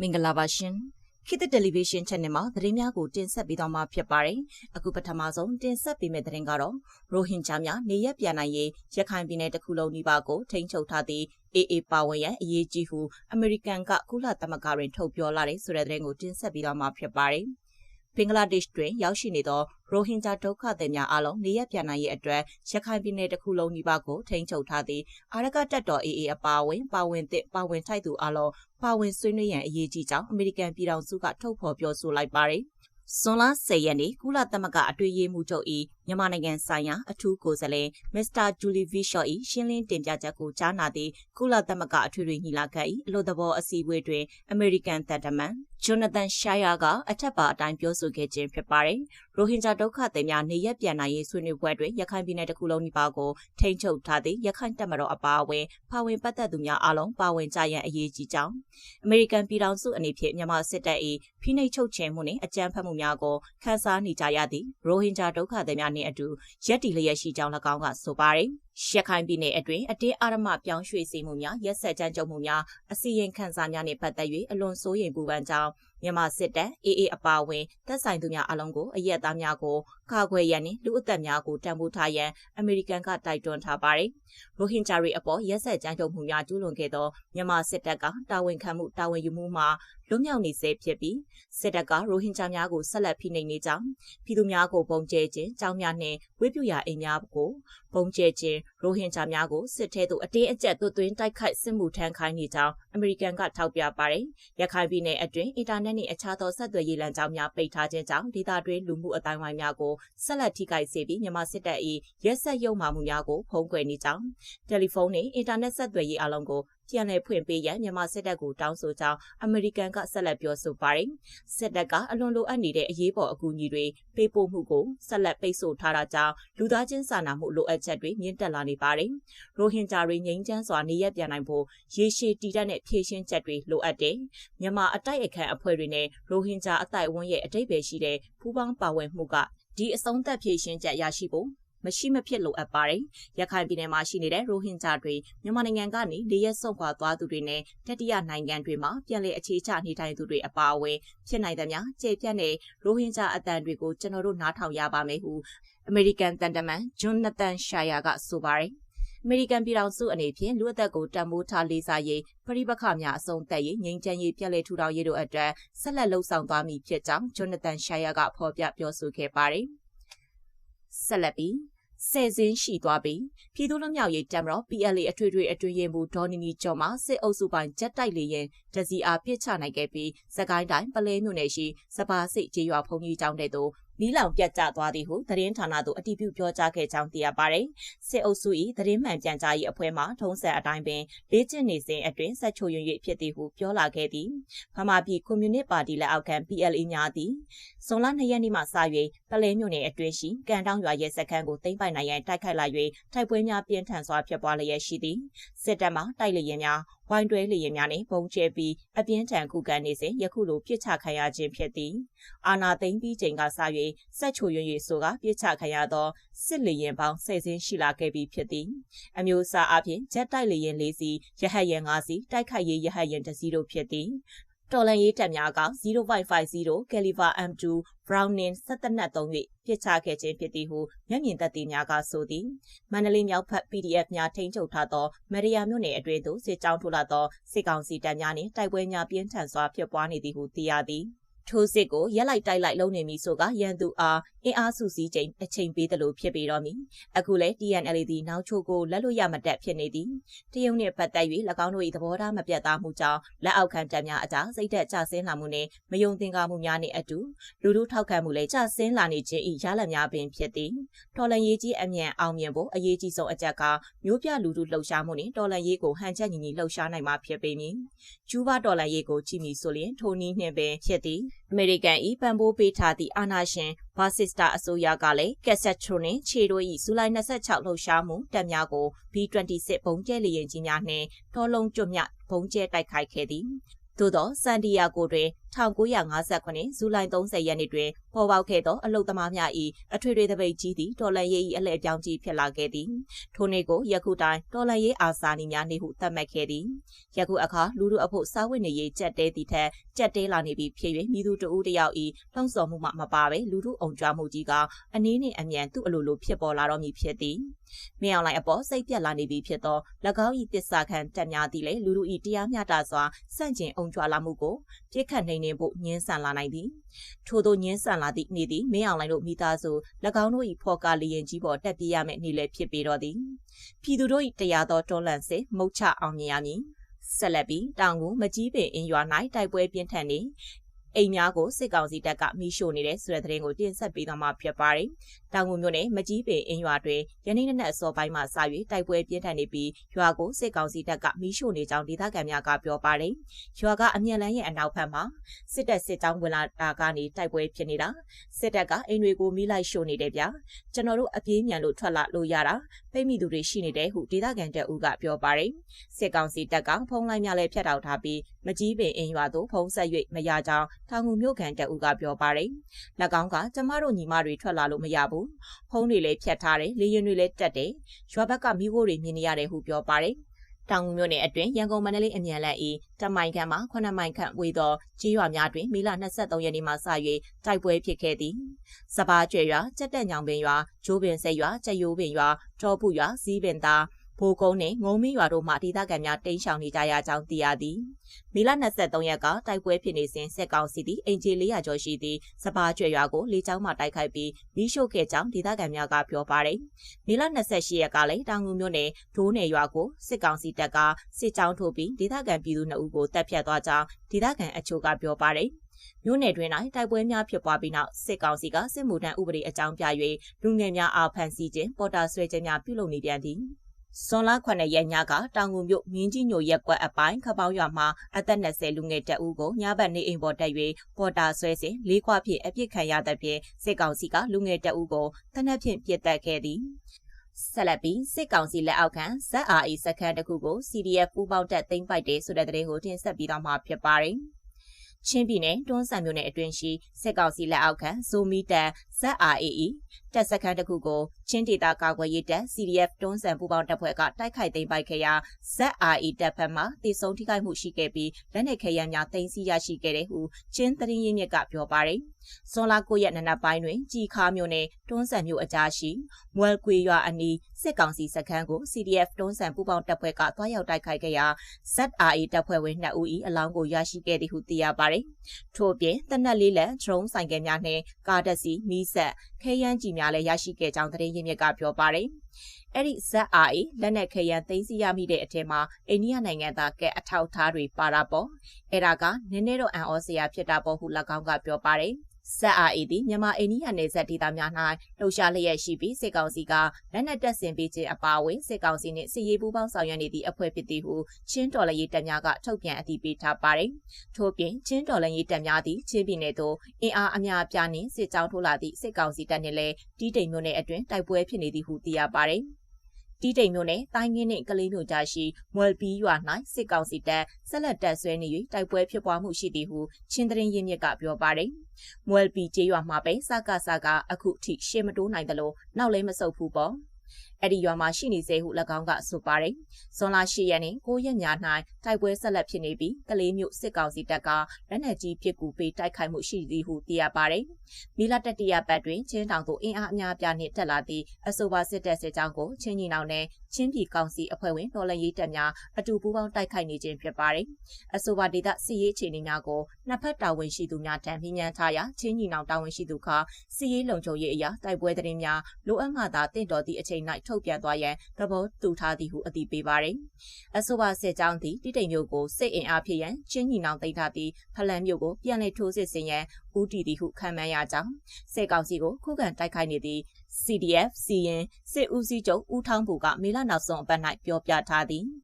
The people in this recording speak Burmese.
မင်္ဂလာပါရှင်ခေတ်သစ်တယ်လီဗီရှင်း channel မှာသတင်းများကိုတင်ဆက်ပေးသွားမှာဖြစ်ပါတယ်အခုပထမဆုံးတင်ဆက်ပေးမယ့်သတင်းကတော့ရိုဟင်ဂျာများနေရက်ပြန်နိုင်ရေးရခိုင်ပြည်နယ်တစ်ခုလုံးနှိပါကိုထိန်းချုပ်ထားသည့် AA ပါဝင်ရန်အရေးကြီးဟုအမေရိကန်ကကုလသမဂ္ဂတွင်ထုတ်ပြောလာတဲ့ဆိုတဲ့သတင်းကိုတင်ဆက်ပေးသွားမှာဖြစ်ပါတယ် ဘင်္ဂလားဒေ့ရှ်တွင် ရောက်ရှိနေသော ရိုဟင်ဂျာဒုက္ခသည်များအားလုံး နေရပြန်နိုင်ရေးအတွက် ရခိုင်ပြည်နယ်တစ်ခုလုံးနှိပါကို ထိန်းချုပ်ထားသည့် အာရကတပ်တော် AA အပါအဝင် ပါဝင်သည့်ပါဝင်ထိုက်သူအားလုံး ပါဝင်ဆွေးနွေးရန် အရေးကြီးကြောင်း အမေရိကန်ပြည်ထောင်စုက ထုတ်ဖော်ပြောဆိုလိုက်ပါတယ်။ဇွန်လ10ရက်နေ့ ကုလသမဂ္ဂအတွေ့အမှုချုပ်၏ မြန်မာနိုင်ငံဆိုင်ရာအထူးကိုယ်စားလှယ်မစ္စတာဂျူလီဗီရှော့၏ရှင်းလင်းတင်ပြချက်ကိုကြားနာသည့်ကုလသမဂ္ဂအထွေထွေညီလာခံ၏အလို့သဘောအစည်းအဝေးတွင်အမေရိကန်တပ်တမန်ဂျိုနသန်ရှာယာကအထက်ပါအတိုင်းပြောဆိုခဲ့ခြင်းဖြစ်ပါတယ်။ရိုဟင်ဂျာဒုက္ခသည်များနေရက်ပြန်နိုင်ရေးဆွေးနွေးပွဲတွင်ရခိုင်ပြည်နယ်တစ်ခုလုံးနှပါကိုထိန်းချုပ်ထားသည့်ရခိုင်တပ်မတော်အပါအဝင်ပါဝင်ပတ်သက်သူများအားလုံးပါဝင်ကြရန်အရေးကြီးကြောင်းအမေရိကန်ပြည်ထောင်စုအနေဖြင့်မြန်မာစစ်တပ်၏ဖိနှိပ်ချုပ်ချယ်မှုနှင့်အကြမ်းဖက်မှုများကိုခန်းစားနေကြရသည့်ရိုဟင်ဂျာဒုက္ခသည်များနှင့်အတူရက်တီလျက်ရှိကြောင်း၎င်းကဆိုပါတယ်။ ရခိုင်ပြည်နယ်အတွင်းအတင်းအာရမပြောင်းရွှေ့စီမှုများရက်ဆက်ကြမ်းကြုတ်မှုများအစီရင်ခံစာများနှင့်ပတ်သက်၍အလွန်စိုးရိမ်ပူပန်ကြောင်းမြန်မာစစ်တပ် AA အပါအဝင်တပ်ဆိုင်သူများအလုံးကိုအရက်သားများကိုကာကွယ်ရန်နှင့်လူအသက်များကိုတံပိုးထားရန်အမေရိကန်ကတိုက်တွန်းထားပါတယ်။ရိုဟင်ဂျာတွေအပေါ်ရက်ဆက်ကြမ်းကြုတ်မှုများကျူးလွန်ခဲ့သောမြန်မာစစ်တပ်ကတာဝန်ခံမှုတာဝန်ယူမှုမှာလွတ်မြောက်နေစေဖြစ်ပြီးစစ်တပ်ကရိုဟင်ဂျာများကိုဆက်လက်ဖိနှိပ်နေကြောင်းပြည်သူများကိုပုံကျဲခြင်းကြောင်းများနှင့်ဝိပုရအိမ်များကိုပုံကျဲခြင်းရိုဟင်ဂျာများကိုစစ်ထဲသို့အတင်းအကျပ်သွတ်သွင်းတိုက်ခိုက်စစ်မှုထမ်းခိုင်းနေကြောင်းအမေရိကန်ကထောက်ပြပါတယ်။ရခိုင်ပြည်နယ်အတွင်းအင်တာနက်နှင့်အခြားသောဆက်သွယ်ရေးလမ်းကြောင်းများပိတ်ထားခြင်းကြောင့်ဒေသတွင်းလူမှုအတိုင်းဝိုင်းများကိုဆက်လက်ထိခိုက်စေပြီးမြန်မာစစ်တပ်၏ရက်ဆက်ရုံမှမှုများကိုဖုံးကွယ်နေကြောင်းတယ်လီဖုန်းနှင့်အင်တာနက်ဆက်သွယ်ရေးအလုံးကို ပြန်လည်ဖွင့်ပေးရန်မြန်မာစစ်တပ်ကိုတောင်းဆိုကြောင်းအမေရိကန်ကဆက်လက်ပြောဆိုပါတယ်။စစ်တပ်ကအလွန်လိုအပ်နေတဲ့အရေးပေါ်အကူအညီတွေပေးပို့မှုကိုဆက်လက်ပိတ်ဆို့ထားတာကြောင့်လူသားချင်းစာနာမှုလိုအပ်ချက်တွေမြင့်တက်လာနေပါတယ်။ရိုဟင်ဂျာတွေငြိမ်းချမ်းစွာနေရပြန်နိုင်ဖို့ရေရှည်တည်တတ်တဲ့ဖြည့်ရှင်းချက်တွေလိုအပ်တယ်။မြန်မာအတိုက်အခံအဖွဲ့တွေနဲ့ရိုဟင်ဂျာအတိုက်အဝန်းရဲ့အတိတ်ပဲရှိတဲ့ပူးပေါင်းပါဝင်မှုကဒီအဆုံးသက်ဖြည့်ရှင်းချက်ရရှိဖို့ မရှိမဖြစ်လိုအပ်ပါတယ်။ရခိုင်ပြည်နယ်မှာရှိနေတဲ့ရိုဟင်ဂျာတွေမြန်မာနိုင်ငံကနေနေရက်စွန့်ခွာသွားသူတွေနဲ့တတိယနိုင်ငံတွေမှာပြန်လည်အခြေချနေထိုင်သူတွေအပါအဝင်ဖြစ်နိုင်သမျှကျေပြတ်တဲ့ရိုဟင်ဂျာအတန်တွေကိုကျွန်တော်တို့နားထောင်ရပါမယ်ဟုအမေရိကန်တန်တမန်ဂျွန်နသန်ရှာယာကဆိုပါတယ်။အမေရိကန်ပြည်ထောင်စုအနေဖြင့်လူအသက်ကိုတန်ဖိုးထားလေးစားရေးပြိပခများအဆုံးသက်ရေးငြိမ်းချမ်းရေးပြည်လဲထူထောင်ရေးတို့အတွက်ဆက်လက်လှုပ်ဆောင်သွားမည်ဖြစ်ကြောင်းဂျွန်နသန်ရှာယာကဖော်ပြပြောဆိုခဲ့ပါတယ်။ဆက်လက်ပြီး ဆယ်စင်းရှိသွားပြီးပြည်သူ့လူမျိုးရေးတမတော် PLA အထွေထွေအတွင်းရင်မှုဒေါ်နီနီကျော်မှစစ်အုပ်စုပိုင်းဂျက်တိုက်လေရင်ဒစီအားပစ်ချနိုင်ခဲ့ပြီးစကိုင်းတိုင်းပလဲမြို့နယ်ရှိစပါစိတ်ကျေးရွာဖုန်ကြီးကျောင်းတဲ့သို့ မီးလောင်ပြတ်ကျသွားသည်ဟုသတင်းဌာနသို့အတည်ပြုပြောကြားခဲ့ကြောင်းသိရပါတယ်။စစ်အုပ်စု၏သတင်းမှန်ပြန်ကြားရေးအဖွဲ့မှထုံးစံအတိုင်းပင်လေ့ကျင့်နေစဉ်အတွင်းဆက်ချိုရင်၍ဖြစ်သည်ဟုပြောလာခဲ့သည်။ဗမာပြည်ကွန်မြူနစ်ပါတီလက်အောက်ခံ PLA များသည်ဇွန်လ2ရက်နေ့မှစ၍ပလဲမြို့နယ်အတွင်းရှိကန်တောင်ရွာရဲစခန်းကိုသိမ်းပိုက်နိုင်ရန်တိုက်ခိုက်လာ၍တိုက်ပွဲများပြင်းထန်စွာဖြစ်ပွားလျက်ရှိသည်။စစ်တပ်မှတိုက်လေရင်များဝိုင်းတွဲလေရင်များနှင့်ပုံကျဲပြီးအပြင်းထန်ခုခံနေစဉ်ယခုလိုပြစ်ချခံရခြင်းဖြစ်သည်အာနာသိမ့်ပြီးချိန်ကစ၍ဆက်ချိုရွ၍ဆိုကပြစ်ချခံရသောစစ်လေရင်ပေါင်းဆယ်စင်းရှိလာခဲ့ပြီးဖြစ်သည်အမျိုးအစားအပြင်ဂျက်တိုက်လေရင်၄စီးရဟတ်ရင်၅စီးတိုက်ခိုက်ရေးရဟတ်ရင်တစ်စီးတို့ဖြစ်သည် တော်လန်ရေးတပ်များက0550 Caliber M2 Browning 17နက်သုံး၍ပြစ်ချခဲ့ခြင်းဖြစ်သည်ဟုမျက်မြင်သက်သေများကဆိုသည်မန္တလေးမြောက်ဖက် PDF များထိန်းချုပ်ထားသောမရိယာမြို့နယ်အတွင်းသို့စစ်ကြောင်းထိုးလာသောစစ်ကောင်စီတပ်များနှင့်တိုက်ပွဲများပြင်းထန်စွာဖြစ်ပွားနေသည်ဟုသိရသည် ထိုးစစ်ကိုရက်လိုက်တိုက်လိုက်လုပ်နေပြီဆိုကရန်သူအားအင်အားစုစည်းချိန်အချိန်ပေးသလိုဖြစ်ပေတော့မည်အခုလဲ TNL သည်နောက်ချိုကိုလက်လို့ရမတက်ဖြစ်နေသည်တရုတ်နှင့်ပတ်သက်၍၎င်းတို့၏သဘောထားမပြတ်သားမှုကြောင့်လက်အောက်ခံတပ်များအကြားစိတ်သက်ကြဆင်းလာမှုနှင့်မယုံသင်္ကာမှုများနှင့်အတူလူလူထောက်ခံမှုလည်းကြဆင်းလာနေခြင်း၏ရလဒ်များပင်ဖြစ်သည်တော်လန်ရေးကြီးအမြန်အောင်မြင်ဖို့အရေးကြီးဆုံးအကြက်ကမျိုးပြလူလူလှုပ်ရှားမှုနှင့်တော်လန်ရေးကိုဟန်ချက်ညီညီလှုပ်ရှားနိုင်မှာဖြစ်ပေမည်ကျူးဘာတော်လန်ရေးကိုကြည့်မည်ဆိုလျှင်ထိုနည်းနှင့်ပင်ဖြစ်သည်အမေရိကန်၏ပံ့ပိုးပေးထားသည့်အာဏာရှင်ဘာစစ်စတာအစိုးရကလည်းကက်ဆက်ထရိုနှင့်ခြေတို့၏ဇူလိုင်26လှုပ်ရှားမှုတပ်များကို B26 ဘုံကျဲလေရင်ကြီးများနှင့်တော်လုံးကျွတ်မြဘုံကျဲတိုက်ခိုက်ခဲ့သည်သို့သောစန်တီယာဂိုတွင် 1958ဇူလိုင်30ရက်နေ့တွင်ပေါ်ပေါက်ခဲ့သောအလုတ်သမားများ၏အထွေထွေတပိတ်ကြီးသည်တော်လန်ရေး၏အလှည့်ပြောင်းကြီးဖြစ်လာခဲ့သည်ထိုနေ့ကိုယခုတိုင်တော်လန်ရေးအာစာနီများနေ့ဟုသတ်မှတ်ခဲ့သည်ယခုအခါလူလူအဖို့စားဝတ်နေရေးကြက်တဲသည့်ထက်ကြက်တဲလာနေပြီဖြစ်၍မိသူတဦးတယောက်၏လှုံ့ဆော်မှုမှမပါဘဲလူထုအုံကြွမှုကြီးကအနည်းနှင့်အမြန်သူ့အလိုလိုဖြစ်ပေါ်လာတော့မည်ဖြစ်သည်မင်းအောင်လှိုင်အပေါ်စိတ်ပြက်လာနေပြီဖြစ်သော၎င်း၏တစ္ဆာခံတက်များသည့်လေလူလူ၏တရားမျှတစွာစန့်ကျင်အုံကြွလာမှုကိုပြစ်ခတ်နိုင်နေဖို့ညှင်းဆန်လာနိုင်သည်ထို့သောညှင်းဆန်လာသည့်နေ့သည်မင်းအောင်လှိုင်တို့မိသားစု၎င်းတို့၏ဖော်ကားလျင်ကြီးပေါ်တက်ပြရမယ့်နေ့လည်းဖြစ်ပေတော့သည်ပြည်သူတို့၏တရားသောတွန်းလှန်စစ်မုတ်ချအောင်မြင်ရမည်ဆက်လက်ပြီးတောင်ကိုမကြီးပင်အင်းရွာ၌တိုက်ပွဲပြင်းထန်နေ အိမ်များကိုစစ်ကောင်စီတပ်ကမိရှို့နေတဲ့ဆိုတဲ့သတင်းကိုတင်ဆက်ပေးသွားမှာဖြစ်ပါတယ်။တောင်ငူမြို့နယ်မကြီးပင်အင်းရွာတွင်ယနေ့နေ့အစောပိုင်းမှစ၍တိုက်ပွဲပြင်းထန်နေပြီးရွာကိုစစ်ကောင်စီတပ်ကမိရှို့နေကြောင်းဒေသခံများကပြောပါတယ်။ရွာကအမြန်လန်းရဲ့အနောက်ဘက်မှာစစ်တပ်စစ်ကြောင်းဝင်လာတာကနေတိုက်ပွဲဖြစ်နေတာစစ်တပ်ကအိမ်တွေကိုမိလိုက်ရှို့နေတယ်ဗျာ။ကျွန်တော်တို့အပြေးမြန်လို့ထွက်လာလို့ရတာပိတ်မိသူတွေရှိနေတယ်ဟုဒေသခံတပ်ဦးကပြောပါတယ်။စစ်ကောင်စီတပ်ကဖုံးလိုက်များလည်းဖျက်တောက်ထားပြီးမကြီးပင်အင်းရွာသို့ဖုံးဆက်၍မရကြောင်းထောင်ငူမြို့ခံတပ်ဦးကပြောပါတယ်။၎င်းကကျမတို့ညီမတွေထွက်လာလို့မရဘူး။ဖုံးတွေလည်းဖြတ်ထားတယ်။လေရင်တွေလည်းတက်တယ်။ရွာဘက်ကမိဖို့တွေမြင်နေရတယ်ဟုပြောပါတယ်။တောင်ငူမြို့နယ်အတွင်းရန်ကုန်မန္တလေးအမြန်လန်ဤတမိုင်ခန့်မှ9မိုင်ခန့်ဝေသောကြီးရွာများတွင်မေလ23ရက်နေ့မှစ၍တိုက်ပွဲဖြစ်ခဲ့သည်။စပါးကျွဲရွာ၊ကြက်တက်ညောင်ပင်ရွာ၊ဂျိုးပင်ဆက်ရွာ၊ကြက်ရိုးပင်ရွာ၊တောပုရွာ၊ဇီးပင်သား ဘိုးကုန်းနဲ့ငုံမင်းရွာတို့မှဒေသခံများတိမ်းရှောင်နေကြရကြောင်းသိရသည်။မေလ23ရက်ကတိုက်ပွဲဖြစ်နေစဉ်စစ်ကောင်စီသည်အင်ဂျီ400ကျော်ရှိသည့်စပါးကျွဲရွာကိုလေကြောင်းမှတိုက်ခိုက်ပြီးမီးရှို့ခဲ့ကြောင်းဒေသခံများကပြောပါတယ်။မေလ28ရက်ကလည်းတောင်ငူမြို့နယ်ဒိုးနယ်ရွာကိုစစ်ကောင်စီတပ်ကစစ်ကြောင်းထိုးပြီးဒေသခံပြည်သူ2ဦးကိုတပ်ဖြတ်သွားကြောင်းဒေသခံအချို့ကပြောပါတယ်။မြို့နယ်တွင်၌တိုက်ပွဲများဖြစ်ပွားပြီးနောက်စစ်ကောင်စီကစစ်မှုထမ်းဥပဒေအကြောင်းပြ၍လူငယ်များအားဖမ်းဆီးခြင်းပေါ်တာဆွဲခြင်းများပြုလုပ်နေပြန်သည်။ ဇွန်လ9ရက်ညကတောင်ငူမြို့မြင်းကြီးညိုရက်ကွက်အပိုင်းခပောင်းရွာမှာအသက်20လူငယ်တပ်ဦးကိုညဘက်နေအိမ်ပေါ်တက်၍ပေါ်တာဆွဲစဉ်လေးခွဖြင့်အပြစ်ခံရသဖြင့်စစ်ကောင်စီကလူငယ်တပ်ဦးကိုတနက်ဖြန်ပြစ်တက်ခဲ့သည်ဆက်လက်ပြီးစစ်ကောင်စီလက်အောက်ခံ ZRA စခန်းတစ်ခုကို CDF ပူးပေါင်းတပ်သိမ်းပိုက်တယ်ဆိုတဲ့သတင်းကိုတင်ဆက်ပြီးတော့မှာဖြစ်ပါတယ်။ချင်းပြည်နယ်တွန်းဆန်မြို့နယ်အတွင်းရှိစစ်ကောင်စီလက်အောက်ခံဇိုမီတန် ZRAE တပ်စခန်းတစ်ခုကိုချင်းဒေသကာကွယ်ရေးတပ် CDF တွန်းဆန်ပူးပေါင်းတပ်ဖွဲ့ကတိုက်ခိုက်သိမ်းပိုက်ခဲ့ရာ ZRE တပ်ဖက်မှတည်ဆုံထိခိုက်မှုရှိခဲ့ပြီးလက်နက်ခဲယမ်းများတင်စီရရှိခဲ့တဲ့ဟုချင်းသတင်းရင်းမြစ်ကပြောပါတယ်။ဇွန်လ9ရက်နံနက်ပိုင်းတွင်ကြည်ခါမြို့နယ်တွန်းဆန်မြို့အကြားရှိမွယ်ကွေရွာအနီးစစ်ကောင်စီစခန်းကို CDF တွန်းဆန်ပူးပေါင်းတပ်ဖွဲ့ကတွားရောက်တိုက်ခိုက်ခဲ့ရာ ZRE တပ်ဖွဲ့ဝင်2ဦး၏အလောင်းကိုရရှိခဲ့သည်ဟုသိရပါတယ်။ထို့ပြင်တနက်လေးလက်ဒရုန်းဆိုင်ကယ်များနှင့်ကားတက်စီမီးဆက်ခဲယမ်းကြီးများလည်းရရှိခဲ့ကြောင်းသတင်းရင်းမြစ်ကပြောပါတယ်။အဲ့ဒီ ZRA လက်နက်ခဲယမ်းသိမ်းဆည်းရမိတဲ့အထက်မှာအိန္ဒိယနိုင်ငံသားကဲအထောက်ထားတွေပါတာပေါ့။အဲ့ဒါကနည်းနည်းတော့အံ့ဩစရာဖြစ်တာပေါ့ဟု၎င်းကပြောပါတယ်။ ဇက်အာအီသည်မြန်မာအိန္ဒိယနယ်စပ်ဒေသများ၌လှုပ်ရှားလျက်ရှိပြီးစစ်ကောင်စီကလက်နက်တပ်ဆင်ပေးခြင်းအပါအဝင်စစ်ကောင်စီနှင့်စစ်ရေးပူးပေါင်းဆောင်ရွက်နေသည့်အဖွဲ့ဖြစ်သည်ဟုချင်းတော်လရေးတပ်များကထုတ်ပြန်အတည်ပြုထားပါသည်။ထို့ပြင်ချင်းတော်လရေးတပ်များသည်ချင်းပြည်နယ်သို့အင်အားအများအပြားနှင့်စစ်ကြောင်းထိုးလာသည့်စစ်ကောင်စီတပ်နှင့်လည်းတီးတိမ်မြို့နယ်အတွင်းတိုက်ပွဲဖြစ်နေသည်ဟုသိရပါသည်။ တီးတိမ်မြို့နယ်တိုင်းငင်းနှင့်ကလေးမြို့ကြားရှိမွယ်ပီးရွာ၌စစ်ကောင်စီတပ်ဆက်လက်တပ်ဆွဲနေ၍တိုက်ပွဲဖြစ်ပွားမှုရှိသည်ဟုချင်းတရင်ရင်းမြစ်ကပြောပါတယ်။မွယ်ပီးကျေးရွာမှာပဲစကားစကားအခုထိရှေ့မတိုးနိုင်သလိုနောက်လည်းမဆုတ်ဘူးပေါ့။ အဲ့ဒီရွာမှာရှိနေစေဟု၎င်းကဆိုပါတယ်။ဇွန်လ10ရက်နေ့9ရက်ည၌တိုက်ပွဲဆက်လက်ဖြစ်နေပြီးကလေးမျိုးစစ်ကောင်စီတပ်ကလက်နက်ကြီးပစ်ကူပေးတိုက်ခိုက်မှုရှိသည်ဟုသိရပါတယ်။မီလာတတိယပတ်တွင်ချင်းတောင်သို့အင်အားအများအပြားနှင့်တက်လာသည့်အဆိုပါစစ်တပ်စစ်ကြောင်းကိုချင်းကြီးနောင်နဲ့ချင်းပြည်ကောင်စီအဖွဲ့ဝင်တော်လှန်ရေးတပ်များအတူပူးပေါင်းတိုက်ခိုက်နေခြင်းဖြစ်ပါတယ်။အဆိုပါဒေသစစ်ရေးအခြေအနေများကိုနှစ်ဖက်တာဝန်ရှိသူများထံမြင်ညာထားရာချင်းကြီးနောင်တာဝန်ရှိသူခစစ်ရေးလုံခြုံရေးအရာတိုက်ပွဲသတင်းများလိုအပ်မှသာတင့်တော်သည့်အချိန်၌ထုတ်ပြန်သွားရန်သဘောတူထားသည်ဟုအတည်ပြုပါတယ်။အဆိုပါစစ်ကြောင်းသည်တိတိမ်မျိုးကိုစိတ်အင်အားဖြည့်ရန်ချင်းညီနောင်သိမ်းထားပြီးဖလန်မျိုးကိုပြန်လည်ထိုးစစ်ဆင်ရန်ဦးတည်သည်ဟုခံမှန်းရကြောင်းစစ်ကောင်စီကိုခုခံတိုက်ခိုက်နေသည့် CDF စီရင်စစ်ဦးစီးချုပ်ဦးထောင်းဘူကမေလနောက်ဆုံးအပတ်၌ပြောပြထားသည်